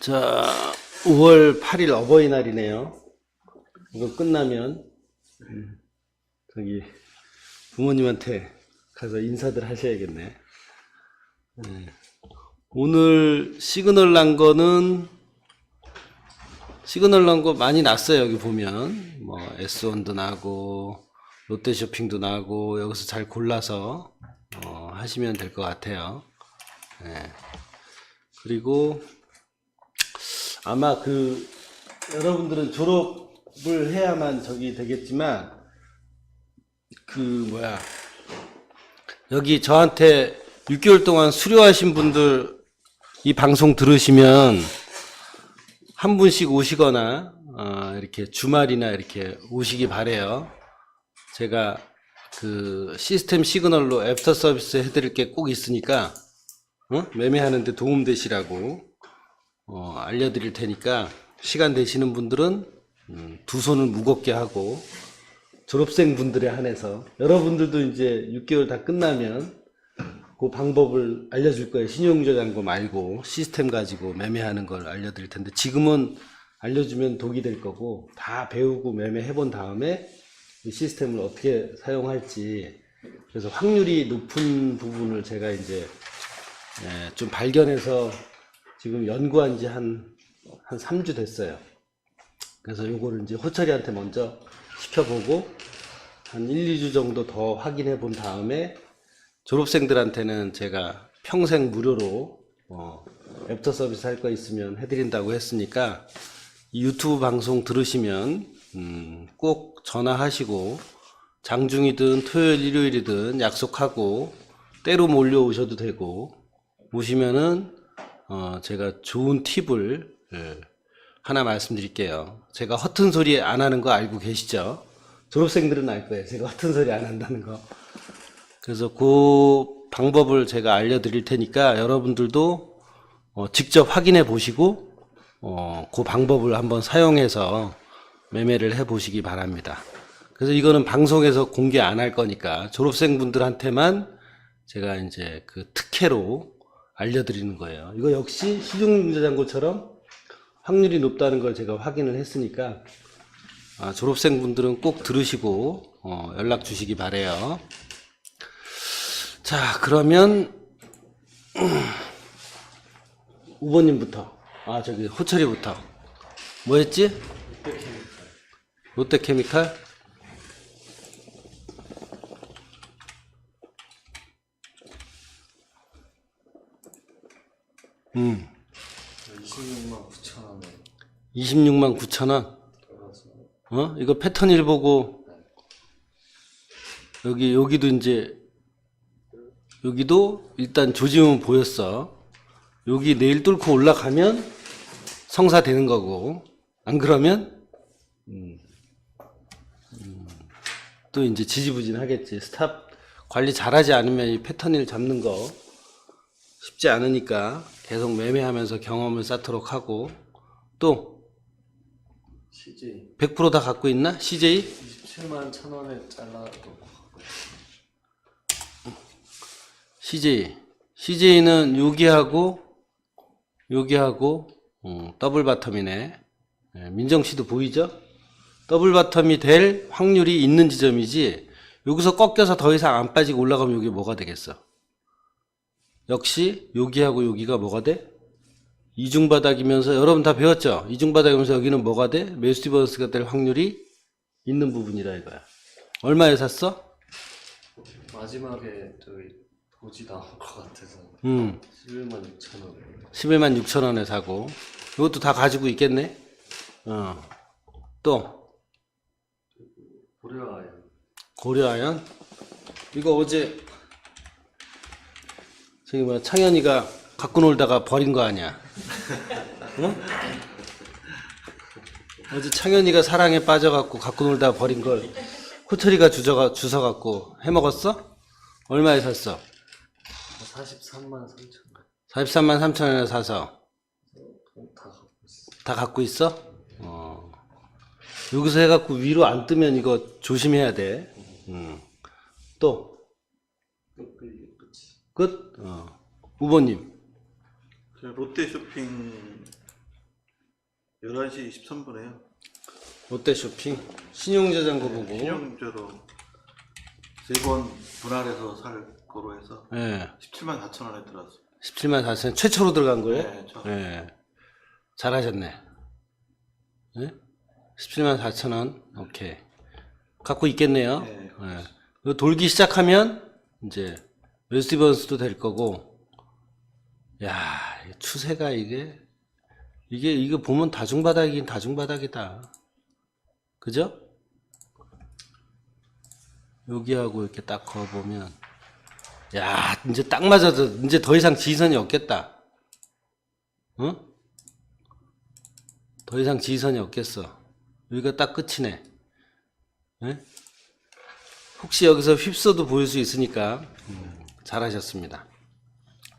자, 5월 8일 어버이날이네요. 이거 끝나면, 음, 저기, 부모님한테 가서 인사들 하셔야겠네. 네. 오늘 시그널 난 거는, 시그널 난 거 많이 났어요, 여기 보면. 뭐, S1도 나고, 롯데쇼핑도 나고, 여기서 잘 골라서, 어, 하시면 될 것 같아요. 네. 그리고, 아마 그 여러분들은 졸업을 해야만 저기 되겠지만 그 뭐야 여기 저한테 6개월 동안 수료하신 분들 이 방송 들으시면 한 분씩 오시거나 어, 이렇게 주말이나 이렇게 오시기 바래요. 제가 그 시스템 시그널로 애프터 서비스 해드릴 게 꼭 있으니까 어? 매매하는데 도움 되시라고 어, 알려드릴 테니까 시간 되시는 분들은 음, 두 손을 무겁게 하고 졸업생 분들에 한해서 여러분들도 이제 6개월 다 끝나면 그 방법을 알려줄 거예요. 신용저장고 말고 시스템 가지고 매매하는 걸 알려드릴 텐데 지금은 알려주면 독이 될 거고 다 배우고 매매해 본 다음에 이 시스템을 어떻게 사용할지 그래서 확률이 높은 부분을 제가 이제 예, 좀 발견해서 지금 연구한 지 한, 한 3주 됐어요. 그래서 요거를 이제 호철이한테 먼저 시켜보고 한 1, 2주 정도 더 확인해 본 다음에 졸업생들한테는 제가 평생 무료로 어, 애프터 서비스 할 거 있으면 해드린다고 했으니까 이 유튜브 방송 들으시면 음, 꼭 전화하시고 장중이든 토요일 일요일이든 약속하고 때로 몰려오셔도 되고 오시면은 어, 제가 좋은 팁을 예, 하나 말씀드릴게요. 제가 허튼 소리 안 하는 거 알고 계시죠? 졸업생들은 알 거예요. 제가 허튼 소리 안 한다는 거. 그래서 그 방법을 제가 알려드릴 테니까 여러분들도 어, 직접 확인해 보시고 어, 그 방법을 한번 사용해서 매매를 해 보시기 바랍니다. 그래서 이거는 방송에서 공개 안 할 거니까 졸업생분들한테만 제가 이제 그 특혜로 알려드리는 거예요. 이거 역시 시중자장고처럼 확률이 높다는 걸 제가 확인을 했으니까 아, 졸업생분들은 꼭 들으시고 어, 연락 주시기 바래요. 자, 그러면 우버님부터 아 저기 호철이부터 뭐였지? 롯데케미칼. 음. 26만 9천 원에 26만 9천 원. 들어가서 어? 이거 패턴 일 보고 여기 여기도 이제 여기도 일단 조짐은 보였어. 여기 내일 뚫고 올라가면 성사 되는 거고 안 그러면 음, 음, 또 이제 지지부진 하겠지. 스탑 관리 잘하지 않으면 이 패턴 일 잡는 거 쉽지 않으니까 계속 매매하면서 경험을 쌓도록 하고 또 CJ 100%다 갖고 있나? CJ? 27만 천 원에 잘라놓고 CJ. CJ는 여기하고, 여기하고, 어, 더블 바텀이네. 예, 민정 씨도 보이죠? 더블 바텀이 될 확률이 있는 지점이지, 여기서 꺾여서 더 이상 안 빠지고 올라가면 여기 뭐가 되겠어? 역시, 여기하고 여기가 뭐가 돼? 이중바닥이면서, 여러분 다 배웠죠? 이중바닥이면서 여기는 뭐가 돼? 매수 디버스가 될 확률이 있는 부분이라 이거야. 얼마에 샀어? 마지막에 저기 도지 나올 것 같아서 음. 11만 6천 원 11만 6천 원에 사고 이것도 다 가지고 있겠네 어. 또 고려아야 고려아연 이거 어제 저기 뭐야 창현이가 갖고 놀다가 버린 거 아니야 어? 어제 창현이가 사랑에 빠져갖고 갖고 놀다가 버린 걸 호철이가 주저가 주워갖고 해먹었어? 얼마에 샀어? 43만 3천 원 43만 3천 원에 사서 다 갖고 있어 다 갖고 있어? 어. 여기서 해갖고 위로 안 뜨면 이거 조심해야 돼. 음. 또, 끝 끝이 끝? 어. 우보님. 저 롯데 쇼핑 11시 23분에요. 롯데 쇼핑 신용자전거 보고 신용제로 세 번 분할해서 살 거로 해서 예. 17만 4천 원에 들어왔어요. 17만 4천 최초로 들어간 거예요? 네, 저. 예. 잘하셨네. 예? 17만 4천 원. 오케이. 갖고 있겠네요. 네, 예. 그리고 돌기 시작하면 이제 웨스티번스도 될 거고. 야, 이 추세가 이게 이게 이거 보면 다중바닥이긴 다중바닥이다. 그죠? 여기하고 이렇게 딱 그어 보면 야, 이제 딱 맞아서 이제 더 이상 지선이 없겠다. 응? 더 이상 지선이 없겠어. 여기가 딱 끝이네. 예? 혹시 여기서 휩써도 보일 수 있으니까 음, 잘하셨습니다.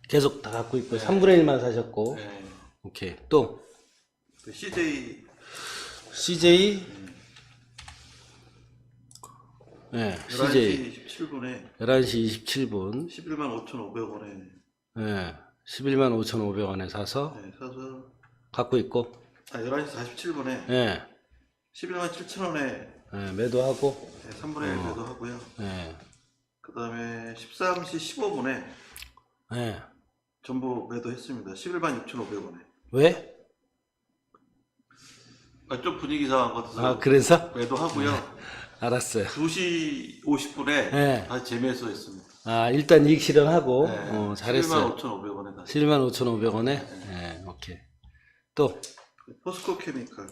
계속 다 갖고 있고 3분의 1만 사셨고. 네. 오케이. 또? 그 CJ CJ 네, CJ 11시 27분에. 11시 27분. 11만 5,500원에. 네, 11만 5,500원에 사서 네, 사서 갖고 있고. 아 11시 47분에. 예, 11만 7천 원에. 예, 매도하고. 네, 3분의 1 매도 하고요. 예, 그 다음에 13시 15분에 예. 전부 매도했습니다. 11만 6,500원에. 왜? 아, 좀 분위기 이상한 것 같아서 아 그래서? 매도하고요. 알았어요 2시 50분에 네. 다시 재매수 했습니다. 아 일단 이익 실현하고 네, 어, 잘했어요 11만 5,500원에 다시. 7만 5,500원에 예, 오케이 또 포스코 케미칼.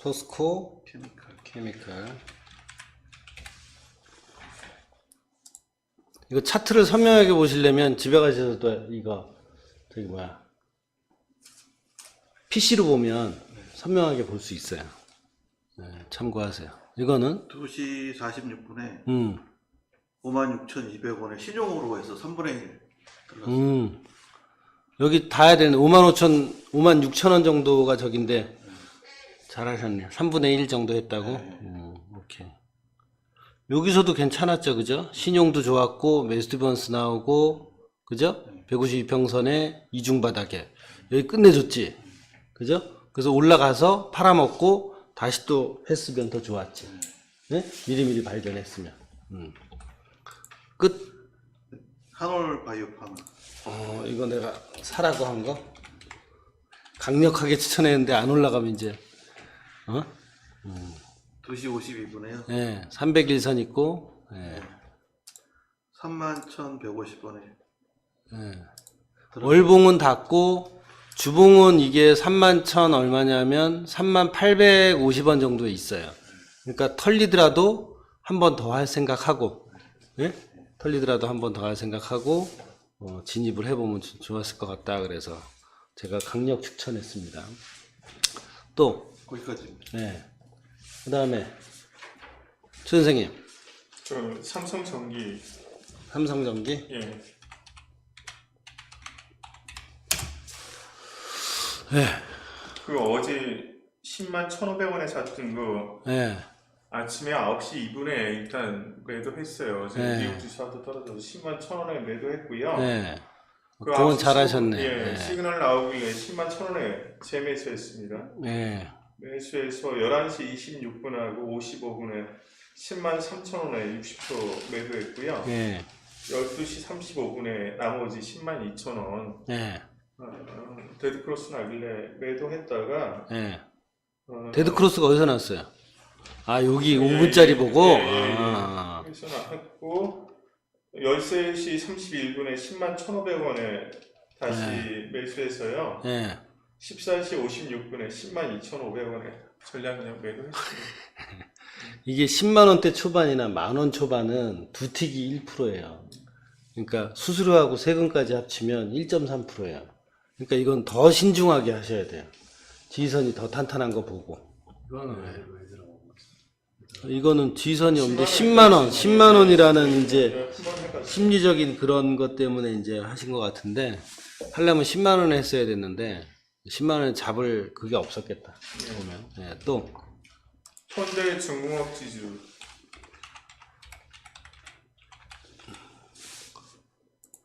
포스코 케미칼. 케미칼 이거 차트를 선명하게 보시려면 집에 가셔서 또 이거 저기 뭐야 PC로 보면 선명하게 볼 수 있어요 네, 참고하세요 이거는 2시 46분에 음, 56,200원에 신용으로 해서 3분의 1 들어갔어요. 음. 여기 다 해야 되는 5만 5천, 5만 6천 원 정도가 저긴데 잘하셨네요. 3분의 1 정도 했다고? 음, 오케이. 여기서도 괜찮았죠, 그죠? 신용도 좋았고, 메스티번스 나오고, 그죠? 152평선에 이중바닥에. 여기 끝내줬지? 그죠? 그래서 올라가서 팔아먹고, 다시 또 했으면 더 좋았지. 네? 미리미리 발견했으면. 음. 끝. 한올 바이오팜. 어, 이거 내가 사라고 한 거? 강력하게 추천했는데 안 올라가면 이제, 어? 2시 52분에요. 예, 301선 있고, 예, 31,150원에. 예. 월봉은 닫고, 주봉은 이게 3만 천 얼마냐면 3만 850원 정도에 있어요. 그러니까 털리더라도 한 번 더 할 생각하고, 예? 털리더라도 한 번 더 할 생각하고, 어, 진입을 해보면 좋- 좋았을 것 같다. 그래서 제가 강력 추천했습니다. 또, 거기까지입니다. 네. 그 다음에, 최 선생님, 저 삼성 전기 삼성전기? 예 네. 그 어제 10만 1,500원에 샀던 거 네. 아침에 9시 2분에 일단 매도했어요. 지금 네. 미국 주식도 떨어져서 10만 1,000원에 매도했고요. 네. 그 그건 9시 잘하셨네. 15분, 예, 네. 시그널 나오길래 10만 1,000원에 재매수했습니다. 네. 매수해서 11시 26분하고 55분에 10만 3,000원에 60% 매도했고요. 네. 12시 35분에 나머지 10만 2,000원 네. 어, 데드크로스 나길래 매도했다가 네. 어, 데드크로스가 어디서 났어요? 아, 여기 예, 5분짜리 예, 보고? 예, 예, 예. 아, 그래서 나왔고 13시 31분에 10만 1,500원에 다시 매수해서요. 네. 14시 56분에 10만 2,500원에 전략력 매도했습니다. 이게 10만 원대 초반이나 만 원 초반은 두 틱이 1%예요. 그러니까 수수료하고 세금까지 합치면 1.3%예요. 그러니까 이건 더 신중하게 하셔야 돼요. 지선이 더 탄탄한 거 보고. 이거는 왜, 왜 들어간 거지? 이거는 지선이 없는데 10만 원, 10만 원이라는 이제 한번 해봤어요. 심리적인 그런 것 때문에 이제 하신 것 같은데 하려면 10만 원에 했어야 됐는데 10만 원에 잡을 그게 없었겠다 보면 예, 또 현대 중공업 지주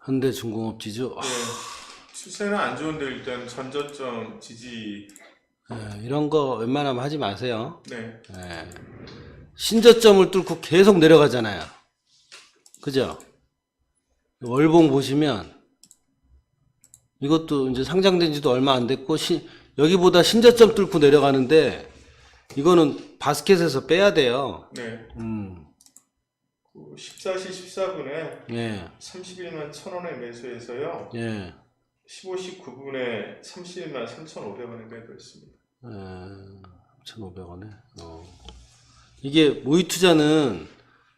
현대 중공업 지주. 예, 추세는 안 좋은데 일단 전저점 지지 예, 이런 거 웬만하면 하지 마세요. 네 예. 신저점을 뚫고 계속 내려가잖아요. 그죠? 월봉 보시면 이것도 이제 상장된 지도 얼마 안 됐고 시- 여기보다 신저점 뚫고 내려가는데 이거는 바스켓에서 빼야 돼요. 네. 음, 그 14시 14분에 예, 31만 1,000원에 매수해서요. 예. 15시 9분에 31만 3,500원에 매도했습니다. 3,500원에. 어. 이게 모의 투자는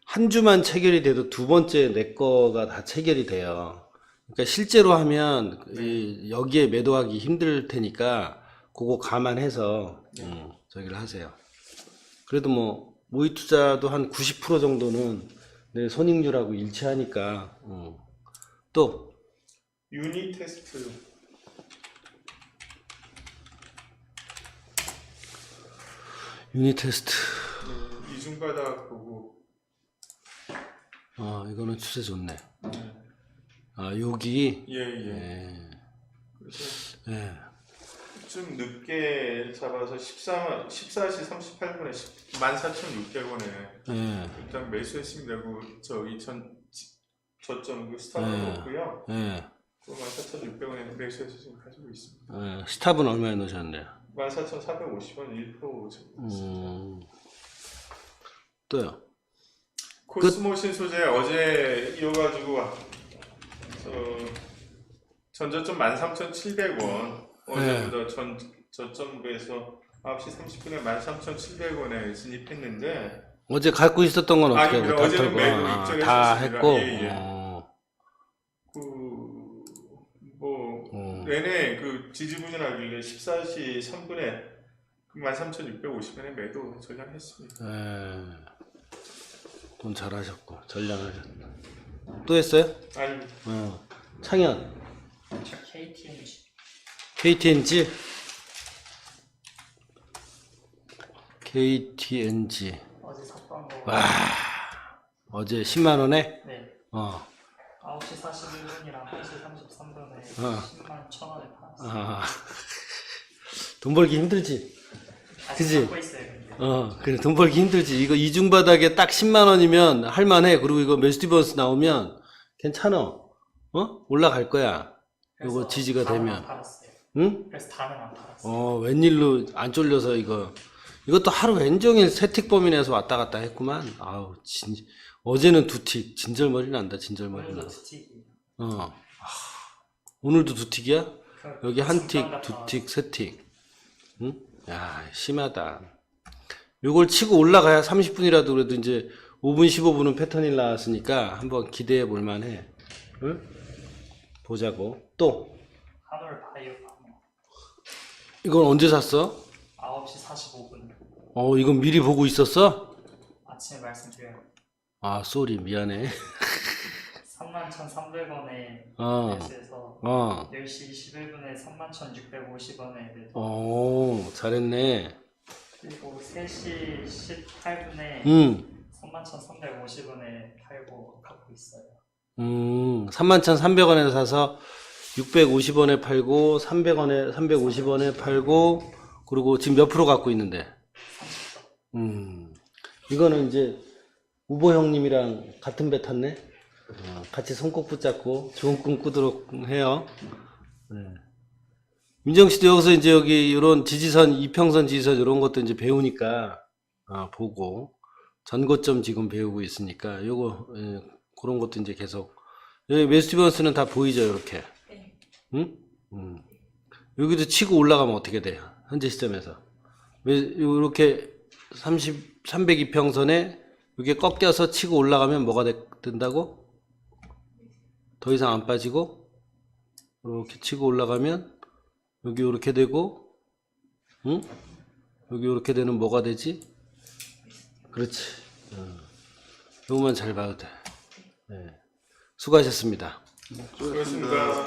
한 주만 체결이 돼도 두 번째 내 거가 다 체결이 돼요. 그러니까 실제로 하면 이 여기에 매도하기 힘들 테니까 그거 감안해서 음, 저기를 하세요. 그래도 뭐 모의 투자도 한 90% 정도는 내 손익률하고 일치하니까 음. 또 유니 테스트 유니 테스트. 음, 이중바닥 보고 아 이거는 추세 좋네. 아 여기 예 예. 예. 그래서 예. 좀 늦게 잡아서 14만 14시 38분에 14,600원에 예. 일단 매수했습니다. 그 저기 전 저점 그 스탑을 네. 놓고요. 예. 그 14,600원에 매수해서 지금 가지고 있습니다. 예. 스탑은 얼마에 넣으셨는데요? 14,450원 1% 지금 있습니다. 음. 또요. 코스모신 소재 어제 이어가지고 저 전저점 13,700원 어제보다 전 저점에서 9시 30분에 13,700원에 진입했는데 어제 갖고 있었던 건 어떻게 아닙니다. 하고 다 어제는 털고 매도 아, 했고. 예, 예. 어. 그뭐 어. 내내 그 지지부진하길래 14시 3분에 13,650원에 매도 전략했습니다. 예. 돈 잘하셨고 전량하셨다. 또 했어요? 아닙니다. 어. 창현. 저 KTNG KTNG. KTNG. 어제 샀던 거 와. 어제 10만 원에 네 어. 9시 41분이랑 1시 33분에 어. 10만 1,000원에 팔았어요 아. 돈 벌기 힘들지. 아직 그지? 갖고 있어요 근데 어, 그래, 돈 벌기 힘들지. 이거 이중 바닥에 딱 10만 원이면 할 만해. 그리고 이거 메스티버스 나오면 괜찮아. 어? 올라갈 거야. 요거 그래서 지지가 되면. 응? 그래서 다는 안 팔았어요 어, 웬일로 안 쫄려서 이거. 이것도 하루 왼종일 세틱 범위 내서 왔다 갔다 했구만. 아우, 진, 어제는 두 틱. 진절머리 난다, 진절머리 나. 오늘도 두틱이 어. 아, 오늘도 두 틱이야? 그 여기 한 틱, 두 틱, 세 틱. 응? 야, 심하다. 요걸 치고 올라가야 30분이라도 그래도 이제 5분, 15분은 패턴이 나왔으니까 한번 기대해 볼 만해. 응? 보자고. 또, 한올 바이오 이건 언제 샀어? 9시 45분 어, 이건 미리 보고 있었어? 아침에 말씀드려요 아, 쏘리, 미안해. 31,300원에 어, 매수해서 어, 10시 21분에 31,650원에 매도 오, 잘했네. 그리고 3시 18분에 음, 31,350원에 팔고 갖고 있어요 음, 31,300원에 사서 650원에 팔고, 300원에, 350원에 팔고, 그리고 지금 몇 프로 갖고 있는데? 30점 음, 이거는 이제 우보 형님이랑 같은 배 탔네? 어, 같이 손꼭 붙잡고 좋은 꿈 꾸도록 해요. 네. 민정 씨도 여기서 이제 여기 이런 지지선, 이평선 지지선 이런 것도 이제 배우니까, 아, 보고, 전고점 지금 배우고 있으니까, 요거, 예, 그런 것도 이제 계속, 여기 웨스티버스는 다 보이죠, 이렇게. 응? 음. 여기도 치고 올라가면 어떻게 돼요? 현재 시점에서. 왜, 이렇게 30, 302평선에 이게 꺾여서 치고 올라가면 뭐가 되, 된다고? 더 이상 안 빠지고, 이렇게 치고 올라가면, 여기 이렇게 되고, 응? 여기 이렇게 되는 뭐가 되지? 그렇지. 어. 요것만 잘 봐도 돼. 네. 수고하셨습니다. 수고하셨습니다.